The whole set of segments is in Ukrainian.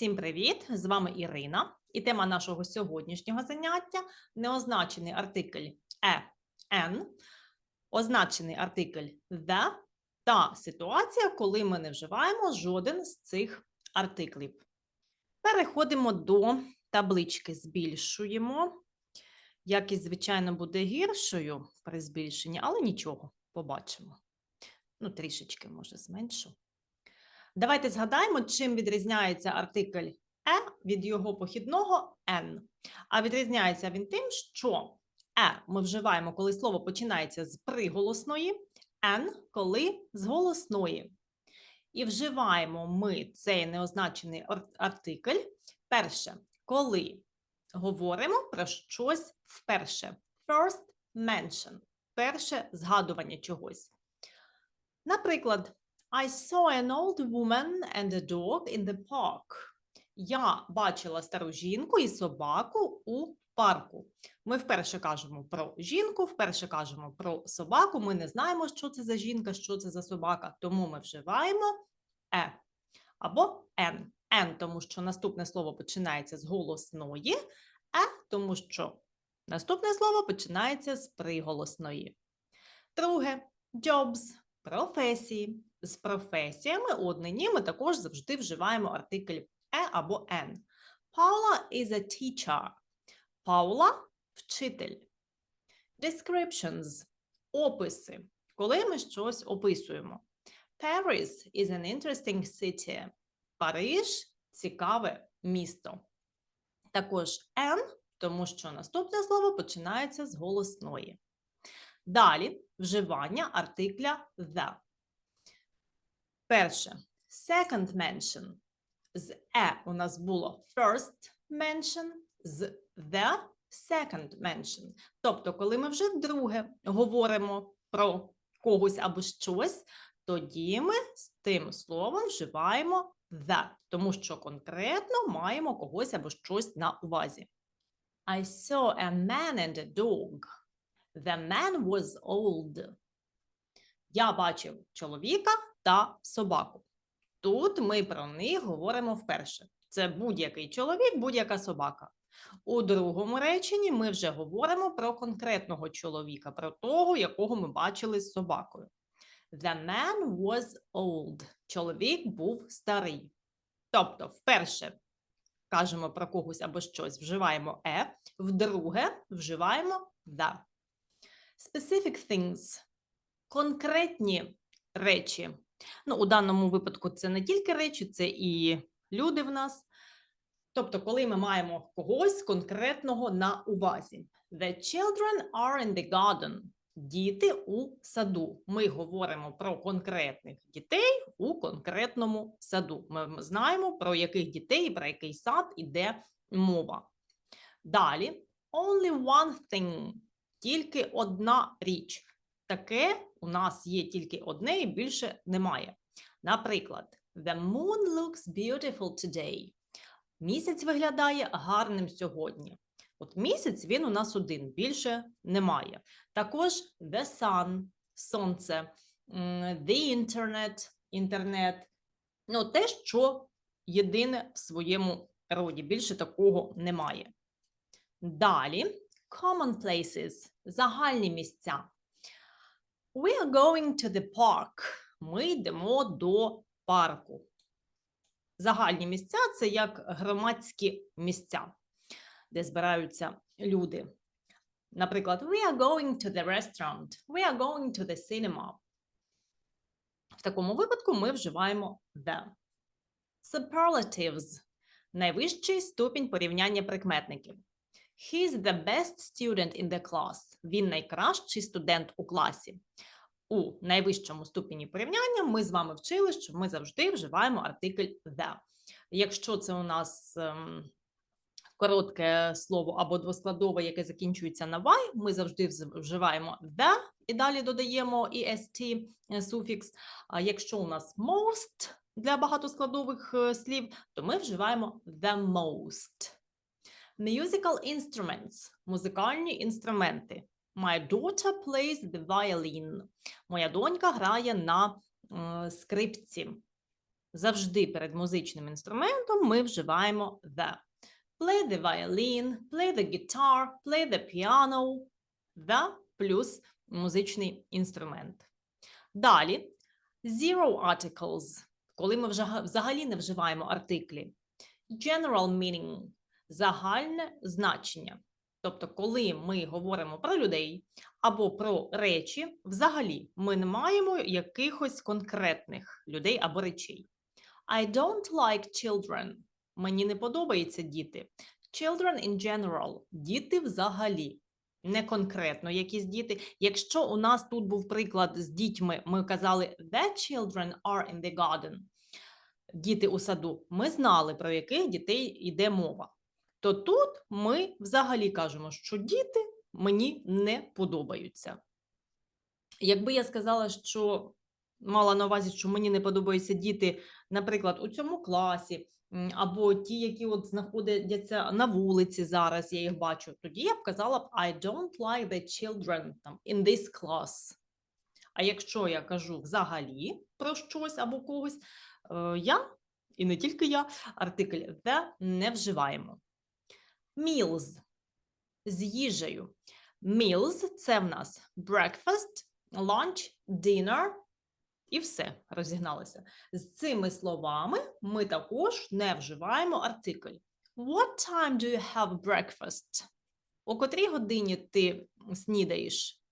Всім привіт! З вами Ірина, і тема нашого сьогоднішнього заняття неозначений артикль е, «en», означений артикль «the» та ситуація, коли ми не вживаємо жоден з цих артиклів. Переходимо до таблички, збільшуємо. Якість, звичайно, буде гіршою при збільшенні, але нічого, побачимо. Ну, трішечки, може, зменшу. Давайте згадаємо, чим відрізняється артикль е від його похідного «н». А відрізняється він тим, що е ми вживаємо, коли слово починається з приголосної, «н» – коли з голосної. І вживаємо ми цей неозначений артикль перше, коли говоримо про щось вперше. First mention – перше згадування чогось. Наприклад, I saw an old woman and a dog in the park. Я бачила стару жінку і собаку у парку. Ми вперше кажемо про жінку, вперше кажемо про собаку. Ми не знаємо, що це за жінка, що це за собака, тому ми вживаємо е або ен. Ен, тому що наступне слово починається з голосної, е, тому що наступне слово починається з приголосної. Друге jobs професії. З професіями у однині ми також завжди вживаємо артикль е або n. Paula is a teacher. Паула вчитель. Descriptions описи. Коли ми щось описуємо. Paris is an interesting city. Париж цікаве місто. Також n, тому що наступне слово починається з голосної. Далі вживання артикля the. Перше. Second mention. З е у нас було first mention, з the second mention. Тобто, коли ми вже вдруге говоримо про когось або щось, тоді ми з тим словом вживаємо the, тому що конкретно маємо когось або щось на увазі. I saw a man and a dog. The man was old. Я бачив чоловіка та собаку. Тут ми про них говоримо вперше. Це будь-який чоловік, будь-яка собака. У другому реченні ми вже говоримо про конкретного чоловіка, про того, якого ми бачили з собакою. The man was old. Чоловік був старий. Тобто, вперше кажемо про когось або щось, вживаємо е, вдруге вживаємо the. Specific things конкретні речі. Ну, у даному випадку це не тільки речі, це і люди в нас. Тобто, коли ми маємо когось конкретного на увазі. The children are in the garden. Діти у саду. Ми говоримо про конкретних дітей у конкретному саду. Ми знаємо, про яких дітей і про який сад іде мова. Далі, only one thing. Тільки одна річ. Таке у нас є тільки одне і більше немає. Наприклад, The moon looks beautiful today. Місяць виглядає гарним сьогодні. От місяць він у нас один, більше немає. Також the sun, сонце, the internet, інтернет. Ну, те, що єдине в своєму роді. Більше такого немає. Далі common places, загальні місця. We are going to the park. Ми йдемо до парку. Загальні місця це як громадські місця, де збираються люди. Наприклад, we are going to the restaurant. We are going to the cinema. В такому випадку ми вживаємо the. Superlatives – найвищий ступінь порівняння прикметників. He is the best student in the class. Він найкращий студент у класі. У найвищому ступені порівняння ми з вами вчили, що ми завжди вживаємо артикль the. Якщо це у нас ем, коротке слово або двоскладове, яке закінчується на y, ми завжди вживаємо the і далі додаємо est е, суфікс. А якщо у нас most для багатоскладових е, слів, то ми вживаємо the most. Musical instruments – музикальні інструменти. My daughter plays the violin. Моя донька грає на е, скрипці. завжди перед музичним інструментом ми вживаємо the. Play the violin, play the guitar, play the piano. The плюс музичний інструмент. Далі zero articles, коли ми вже взагалі не вживаємо артиклі. General meaning загальне значення. Тобто, коли ми говоримо про людей або про речі, взагалі ми не маємо якихось конкретних людей або речей. I don't like children. Мені не подобаються діти. Children in general. Діти взагалі. Не конкретно якісь діти. Якщо у нас тут був приклад з дітьми, ми казали The children are in the garden. Діти у саду. Ми знали, про яких дітей йде мова. То тут ми взагалі кажемо, що діти мені не подобаються. Якби я сказала, що мала на увазі, що мені не подобаються діти, наприклад, у цьому класі, або ті, які от знаходяться на вулиці зараз, я їх бачу, тоді я б казала б I don't like the children in this class. А якщо я кажу взагалі про щось або когось, е, я, і не тільки я, артикль the не вживаємо. Meals з їжею. Meals – це в нас breakfast, lunch, dinner і все, розігналися. З цими словами ми також не вживаємо артикль. What time do you have breakfast? О котрій годині ти снідаєш?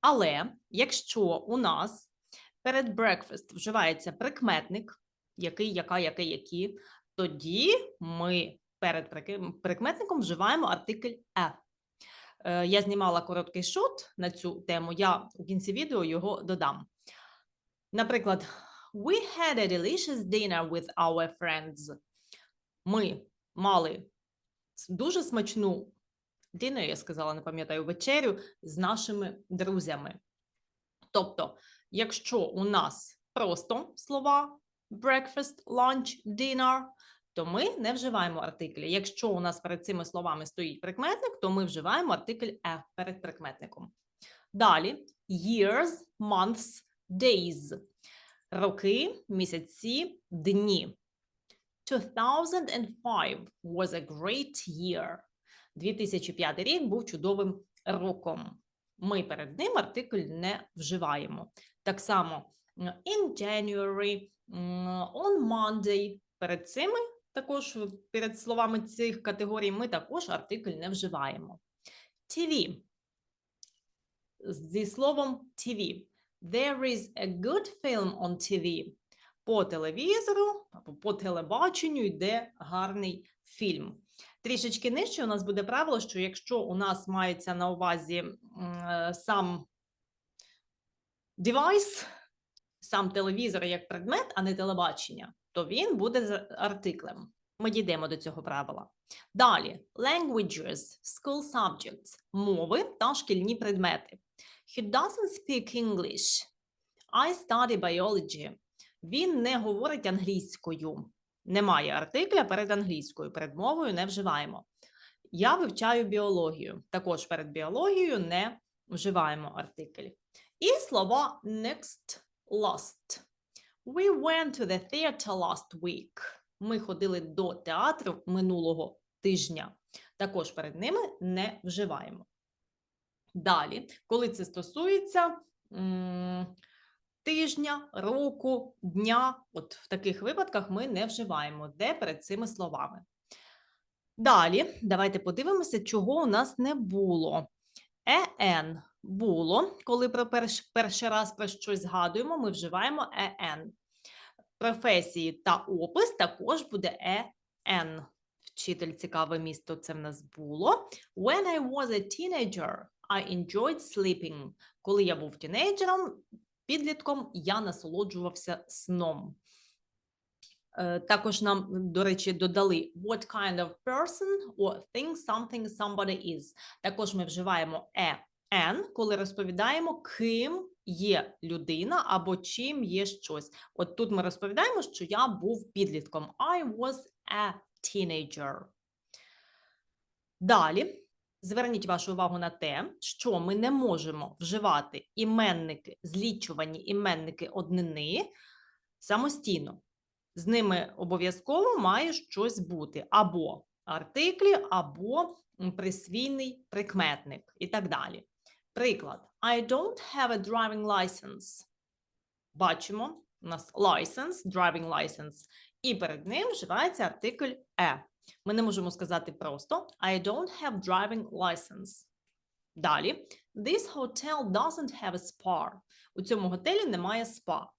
Але якщо у нас перед breakfast вживається прикметник, який, яка, яке, які, тоді ми перед прикметником вживаємо артикль «е». Е, Я знімала короткий шот на цю тему, я у кінці відео його додам. Наприклад, we had a delicious dinner with our friends. Ми мали дуже смачну dinner, я сказала, не пам'ятаю, вечерю з нашими друзями. Тобто, якщо у нас просто слова breakfast, lunch, dinner, то ми не вживаємо артиклі. Якщо у нас перед цими словами стоїть прикметник, то ми вживаємо артикль «е» перед прикметником. Далі years, months, days. Роки, місяці, дні. 2005 was a great year. 2005 рік був чудовим роком. Ми перед ним артикль не вживаємо. Так само in January, on Monday. Перед цими також перед словами цих категорій ми також артикль не вживаємо. TV. Зі словом TV. There is a good film on TV. По телевізору або по телебаченню йде гарний фільм. Трішечки нижче у нас буде правило, що якщо у нас мається на увазі е, сам девайс, сам телевізор як предмет, а не телебачення, то він буде з артиклем. Ми дійдемо до цього правила. Далі languages, school subjects, мови та шкільні предмети. He doesn't speak English. I study biology. Він не говорить англійською. Немає артикля перед англійською, перед мовою не вживаємо. Я вивчаю біологію. Також перед біологією не вживаємо артикль. І слова next, last. We went to the theater last week. Ми ходили до театру минулого тижня. Також перед ними не вживаємо. Далі, коли це стосується м, тижня, року, дня, от в таких випадках ми не вживаємо де перед цими словами. Далі, давайте подивимося, чого у нас не було. ЕН було, коли про перш, перший раз про щось згадуємо, ми вживаємо ЕН. Професії та опис також буде ЕН. Вчитель цікаве місто це в нас було. When I was a teenager, I enjoyed sleeping. Коли я був тінейджером, підлітком, я насолоджувався сном. Е, Також нам, до речі, додали what kind of person or thing something somebody is. Також ми вживаємо е, «an», коли розповідаємо, ким є людина або чим є щось. От тут ми розповідаємо, що я був підлітком. I was a teenager. Далі зверніть вашу увагу на те, що ми не можемо вживати іменники, злічувані іменники однини самостійно. З ними обов'язково має щось бути або артиклі, або присвійний прикметник і так далі. Приклад: I don't have a driving license. Бачимо, у нас license, driving license, і перед ним вживається артикль е. Ми не можемо сказати просто I don't have driving license. Далі, this hotel doesn't have a spa. У цьому готелі немає спа.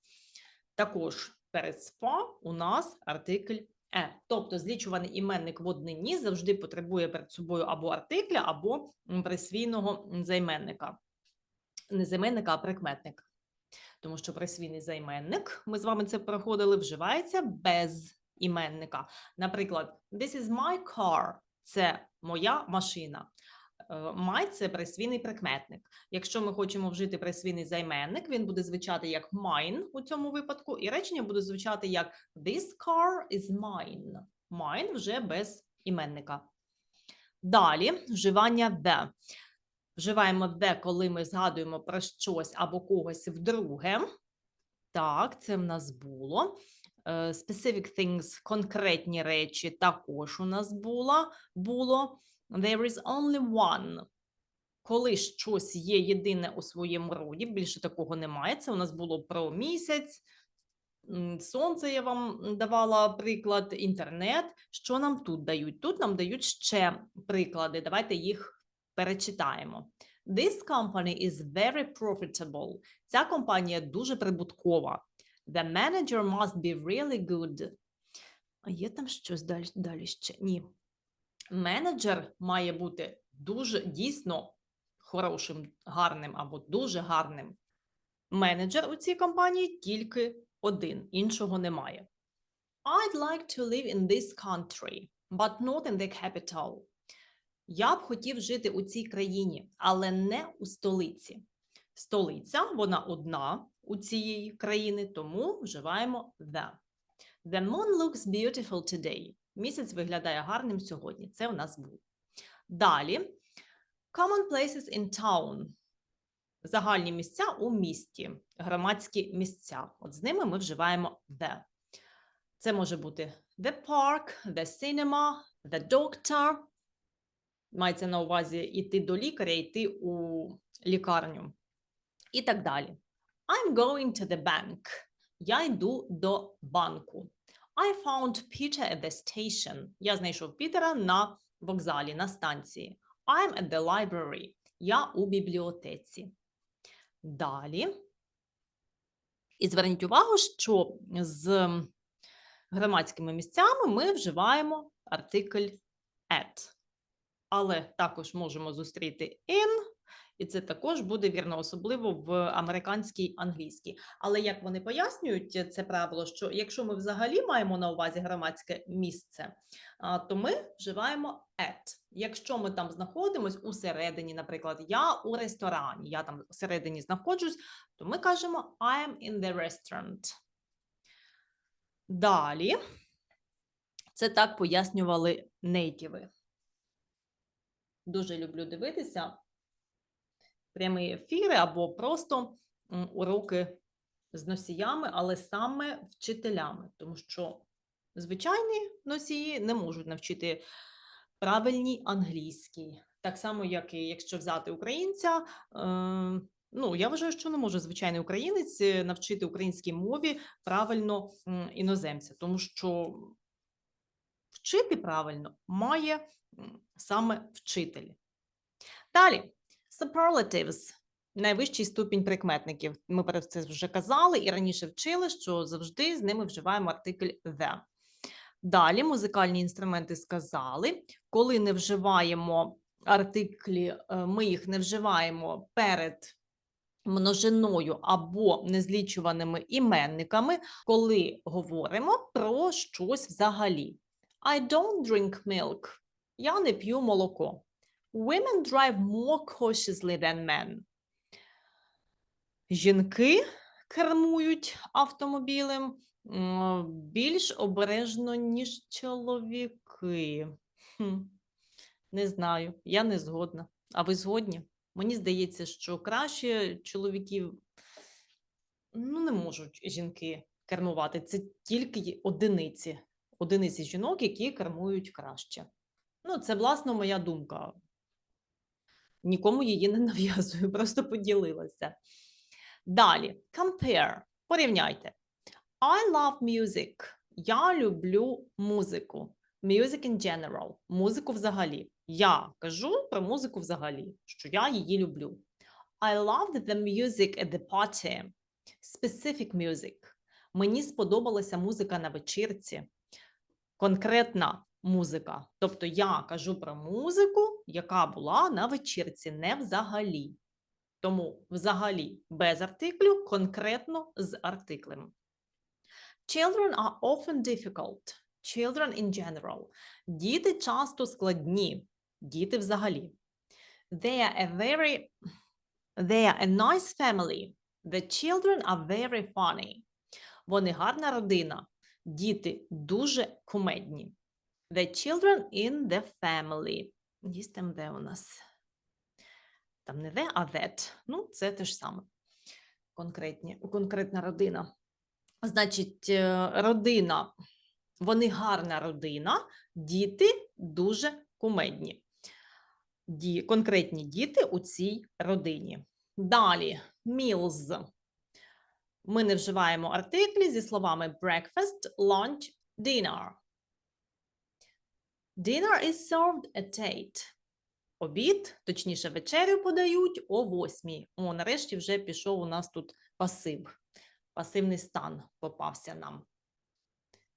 Також перед спа у нас артикль е. Тобто злічуваний іменник в однині завжди потребує перед собою або артикля, або присвійного займенника. Не займенника, а прикметника. Тому що присвійний займенник, ми з вами це проходили, вживається без іменника. Наприклад, this is my car – це моя машина. Е, My – це присвійний прикметник. Якщо ми хочемо вжити присвійний займенник, він буде звучати як mine у цьому випадку, і речення буде звучати як This car is mine. Mine вже без іменника. Далі вживання the. Вживаємо the, коли ми згадуємо про щось або когось вдруге. Так, це в нас було. Е, Specific things, конкретні речі також у нас було. було. There is only one. Коли щось є єдине у своєму роді, більше такого немає. Це у нас було про місяць, сонце я вам давала приклад, інтернет. Що нам тут дають? Тут нам дають ще приклади. Давайте їх перечитаємо. This company is very profitable. Ця компанія дуже прибуткова. The manager must be really good. А є там щось далі, далі ще? Ні. Менеджер має бути дуже дійсно хорошим, гарним або дуже гарним. Менеджер у цій компанії тільки один, іншого немає. I'd like to live in this country, but not in the capital. Я б хотів жити у цій країні, але не у столиці. Столиця, вона одна у цієї країни, тому вживаємо the. The moon looks beautiful today. Місяць виглядає гарним сьогодні. Це у нас був. Далі. Common places in town. Загальні місця у місті, громадські місця. От з ними ми вживаємо the. Це може бути the park, the cinema, the doctor. Мається на увазі йти до лікаря, йти у лікарню. І так далі. I'm going to the bank. Я йду до банку. I found Peter at the station. Я знайшов Пітера на вокзалі, на станції. I'm at the library. Я у бібліотеці. Далі. І зверніть увагу, що з громадськими місцями ми вживаємо артикль at. Але також можемо зустріти in, і це також буде вірно, особливо в американській англійській. Але як вони пояснюють це правило, що якщо ми взагалі маємо на увазі громадське місце, то ми вживаємо at. Якщо ми там знаходимось усередині, наприклад, я у ресторані, я там всередині знаходжусь, то ми кажемо I am in the restaurant. Далі, це так пояснювали нейтіви. Дуже люблю дивитися прямі ефіри або просто уроки з носіями, але саме вчителями, тому що звичайні носії не можуть навчити правильній англійській. Так само, як і якщо взяти українця. Е, ну, я вважаю, що не може звичайний українець е, навчити українській мові правильно іноземця, тому що вчити правильно має саме вчитель. Далі, superlatives – найвищий ступінь прикметників. Ми про це вже казали і раніше вчили, що завжди з ними вживаємо артикль the. Далі музикальні інструменти сказали, коли не вживаємо артиклі, е, ми їх не вживаємо перед множиною або незлічуваними іменниками, коли говоримо про щось взагалі. I don't drink milk. Я не п'ю молоко. Women drive more cautiously than men. Жінки кермують автомобілем більш обережно, ніж чоловіки. Хм. Не знаю, я не згодна. А ви згодні? Мені здається, що краще чоловіків ну, не можуть жінки кермувати. Це тільки одиниці. Одиниці жінок, які кермують краще. Ну, це, власне, моя думка. Нікому її не нав'язую, просто поділилася. Далі, compare. Порівняйте. I love music. Я люблю музику. Music in general. Музику взагалі. Я кажу про музику взагалі, що я її люблю. I loved the music at the party. Specific music. Мені сподобалася музика на вечірці. Конкретна музика. Тобто я кажу про музику, яка була на вечірці, не взагалі. Тому взагалі без артиклю, конкретно з артиклем. Children are often difficult. Children in general. Діти часто складні. Діти взагалі. They are a very they are a nice family. The children are very funny. Вони гарна родина. Діти дуже кумедні. The children in the family. Є там де у нас? Там не the, а that. Ну, це те ж саме. Конкретні, конкретна родина. Значить, е, родина. Вони гарна родина, діти дуже кумедні. Ді, конкретні діти у цій родині. Далі, meals. Ми не вживаємо артиклі зі словами breakfast, lunch, dinner. Dinner is served at 8. Обід, точніше, вечерю подають о 8. О, нарешті вже пішов у нас тут пасив. Пасивний стан попався нам.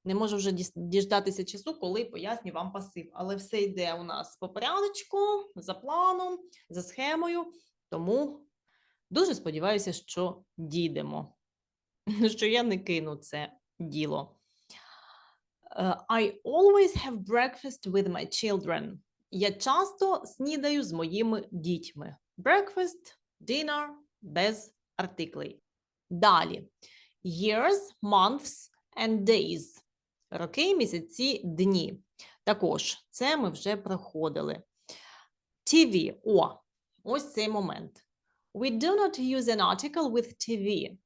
Не можу вже діждатися часу, коли поясню вам пасив. Але все йде у нас по порядочку, за планом, за схемою. Тому дуже сподіваюся, що дійдемо. Що я не кину це діло. Е, I always have breakfast with my children. Я часто снідаю з моїми дітьми. Breakfast, dinner, без артиклей. Далі. Years, months and days. Роки, місяці, дні. Також це ми вже проходили. TV. О, ось цей момент. We do not use an article with TV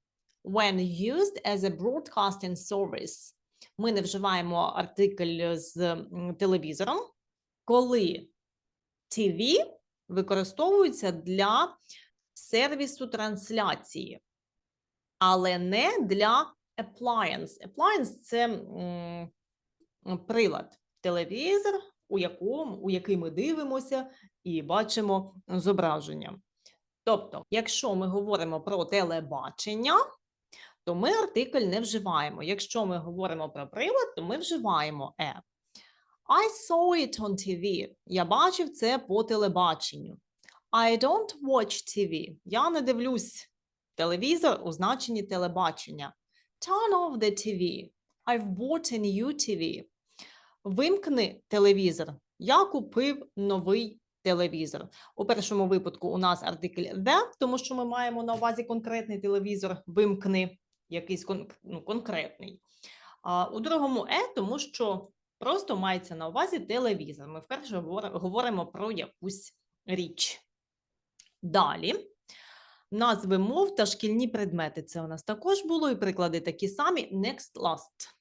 when used as a broadcasting service. Ми не вживаємо артикль з телевізором, коли TV використовується для сервісу трансляції, але не для appliance. Appliance – це м, прилад, телевізор, у якому, у який ми дивимося і бачимо зображення. Тобто, якщо ми говоримо про телебачення, то ми артикль не вживаємо. Якщо ми говоримо про прилад, то ми вживаємо е. I saw it on TV. Я бачив це по телебаченню. I don't watch TV. Я не дивлюсь телевізор у значенні телебачення. Turn off the TV. I've bought a new TV. Вимкни телевізор. Я купив новий телевізор. У першому випадку у нас артикль the, тому що ми маємо на увазі конкретний телевізор. Вимкни якийсь ну, конкретний. А у другому е, тому що просто мається на увазі телевізор. Ми вперше говоримо про якусь річ. Далі. Назви мов та шкільні предмети. Це у нас також було, і приклади такі самі. Next, last.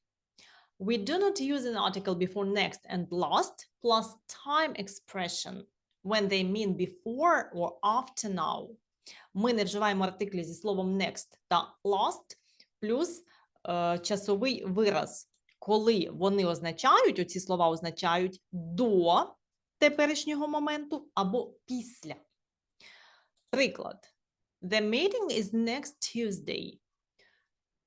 We do not use an article before next and last plus time expression when they mean before or after now. Ми не вживаємо артиклі зі словом next та last плюс е, часовий вираз, коли вони означають, оці слова означають до теперішнього моменту або після. Приклад. The meeting is next Tuesday.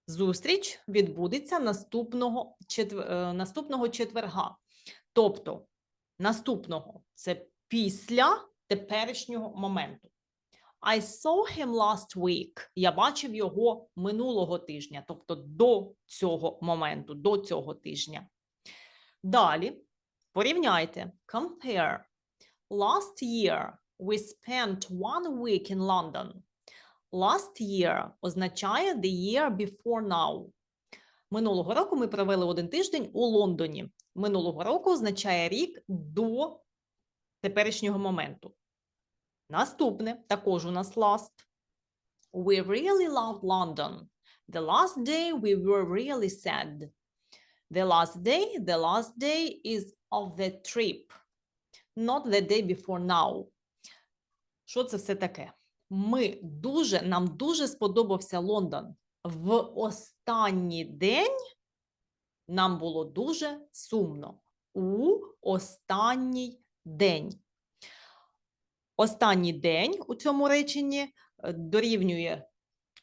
Зустріч відбудеться наступного, четвер... е, наступного четверга. Тобто, наступного це після теперішнього моменту. I saw him last week. Я бачив його минулого тижня, тобто до цього моменту, до цього тижня. Далі порівняйте. Compare. Last year we spent one week in London. Last year означає the year before now. Минулого року ми провели один тиждень у Лондоні. Минулого року означає рік до теперішнього моменту. Наступне також у нас last. We really love London. The last day we were really sad. The last day, the last day is of the trip, not the day before now. Що це все таке? Ми дуже, нам дуже сподобався Лондон. В останній день нам було дуже сумно. У останній день. Останній день у цьому реченні е, дорівнює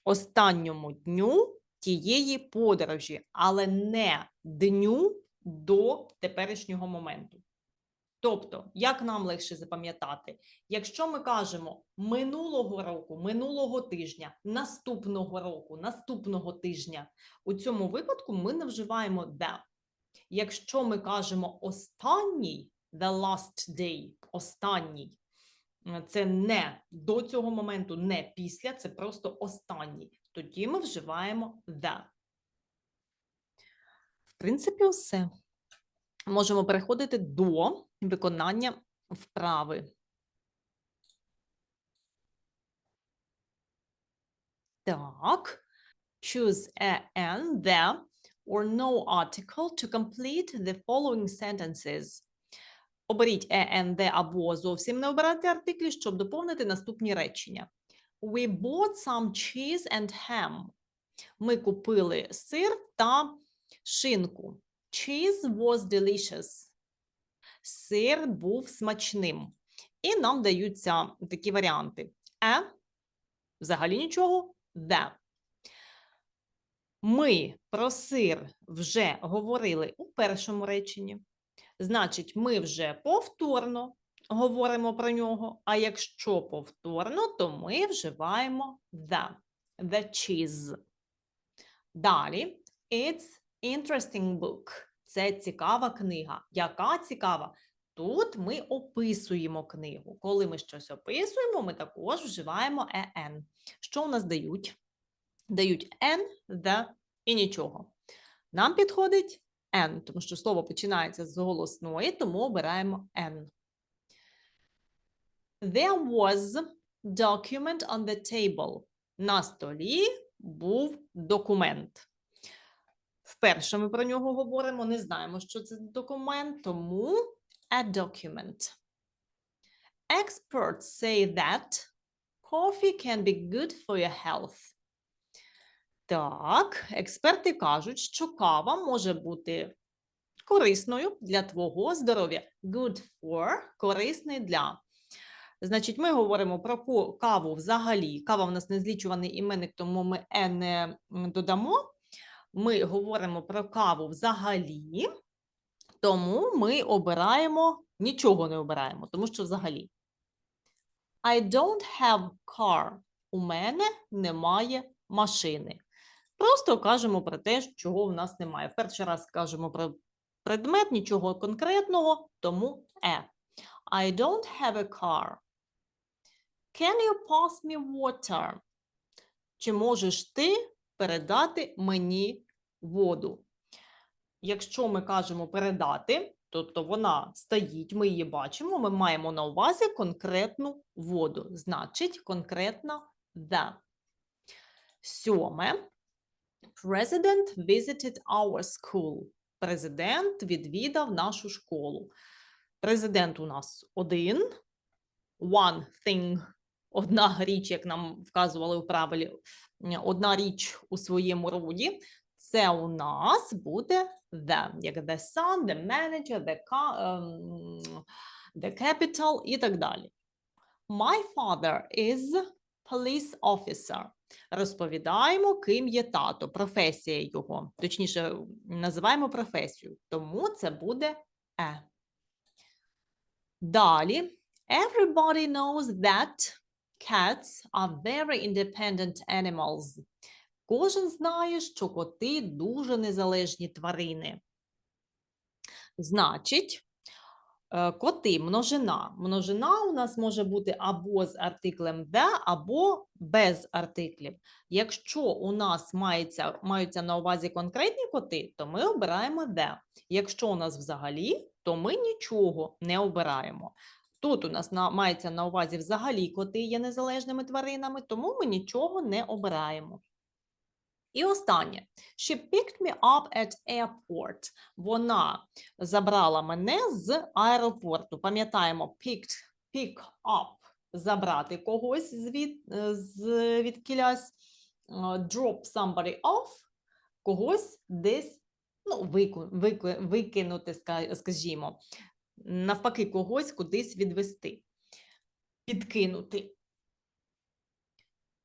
останньому дню тієї подорожі, але не дню до теперішнього моменту. Тобто, як нам легше запам'ятати, якщо ми кажемо минулого року, минулого тижня, наступного року, наступного тижня, у цьому випадку ми не вживаємо the. Якщо ми кажемо останній, the last day, останній, це не до цього моменту, не після, це просто останній. Тоді ми вживаємо the. В принципі, все. Можемо переходити до виконання вправи. Так. Choose a and the or no article to complete the following sentences. Оберіть and або зовсім не обирати артиклі, щоб доповнити наступні речення. We bought some cheese and ham. Ми купили сир та шинку. Cheese was delicious. Сир був смачним. І нам даються такі варіанти. A – взагалі нічого, the. Ми про сир вже говорили у першому реченні. Значить, ми вже повторно говоримо про нього. А якщо повторно, то ми вживаємо the. The cheese. Далі, it's interesting book. Це цікава книга. Яка цікава? Тут ми описуємо книгу. Коли ми щось описуємо, ми також вживаємо en. Що у нас дають? Дають n, the і нічого. Нам підходить n, тому що слово починається з голосної, тому обираємо n. There was document on the table. На столі був документ. Вперше ми про нього говоримо, не знаємо, що це документ, тому a document. Experts say that coffee can be good for your health. Так, експерти кажуть, що кава може бути корисною для твого здоров'я. Good for – корисний для. Значить, ми говоримо про каву взагалі. Кава в нас не злічуваний іменник, тому ми «е» не додамо. Ми говоримо про каву взагалі, тому ми обираємо, нічого не обираємо, тому що взагалі. I don't have car. У мене немає машини. Просто кажемо про те, чого в нас немає. В перший раз кажемо про предмет, нічого конкретного, тому е. I don't have a car. Can you pass me water? Чи можеш ти передати мені воду? Якщо ми кажемо передати, тобто вона стоїть, ми її бачимо, ми маємо на увазі конкретну воду. Значить, конкретно the. Сьоме. President visited our school. Президент відвідав нашу школу. Президент у нас один. One thing. Одна річ, як нам вказували в правилі, одна річ у своєму роді. Це у нас буде the, як the sun, the manager, the, ем, the capital і так далі. My father is police officer. Розповідаємо, ким є тато, професія його. Точніше, називаємо професію. Тому це буде е. Далі. Everybody knows that cats are very independent animals. Кожен знає, що коти дуже незалежні тварини. Значить, коти множина. Множина у нас може бути або з артиклем the, або без артиклів. Якщо у нас мається, маються на увазі конкретні коти, то ми обираємо the. Якщо у нас взагалі, то ми нічого не обираємо. Тут у нас на, мається на увазі взагалі коти є незалежними тваринами, тому ми нічого не обираємо. І останнє. She picked me up at airport. Вона забрала мене з аеропорту. Пам'ятаємо, picked, pick up – забрати когось звід, е, з е, drop somebody off – когось десь ну, вику, вику, викинути, скажімо. Навпаки, когось кудись відвести, підкинути.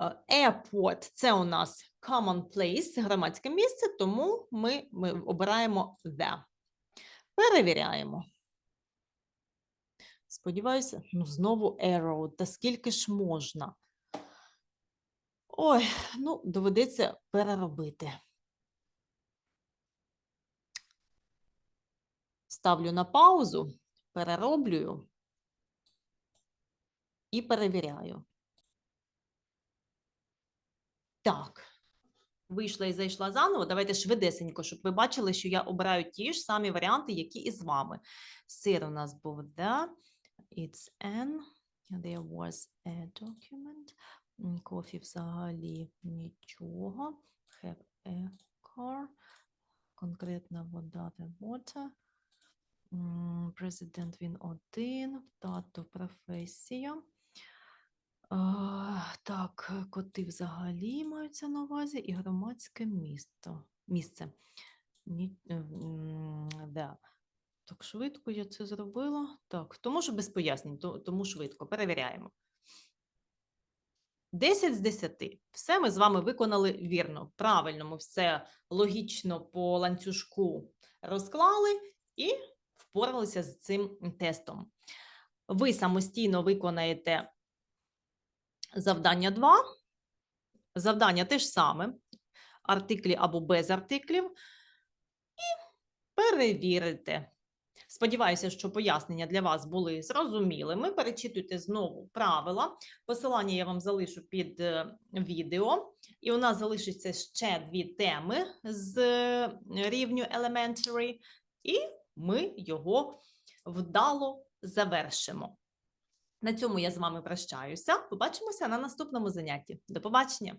Е, Airport – це у нас common place, громадське місце, тому ми, ми обираємо the. Перевіряємо. Сподіваюся, ну знову arrow. Та скільки ж можна? Ой, ну, доведеться переробити. Ставлю на паузу, перероблюю і перевіряю. Так, вийшла і зайшла заново. Давайте швидесенько, щоб ви бачили, що я обираю ті ж самі варіанти, які і з вами. Сир у нас був the, it's an, there was a document, кофі взагалі нічого, have a car, конкретна вода, the water, президент він один, тато професія. Так, е, коти взагалі маються на увазі і громадське місто, місце. Ні, е, да. Так, швидко я це зробила. Так, тому що без пояснень, то- тому швидко. Перевіряємо. 10 з 10. Все ми з вами виконали вірно. Правильно, ми все логічно по ланцюжку розклали і впоралися з цим тестом. Ви самостійно виконаєте завдання 2. Завдання те ж саме, артиклі або без артиклів, і перевірите. Сподіваюся, що пояснення для вас були зрозумілими. Перечитуйте знову правила. Посилання я вам залишу під е, відео. І у нас залишиться ще дві теми з е, рівню Elementary, і ми його вдало завершимо. На цьому я з вами прощаюся. Побачимося на наступному занятті. До побачення!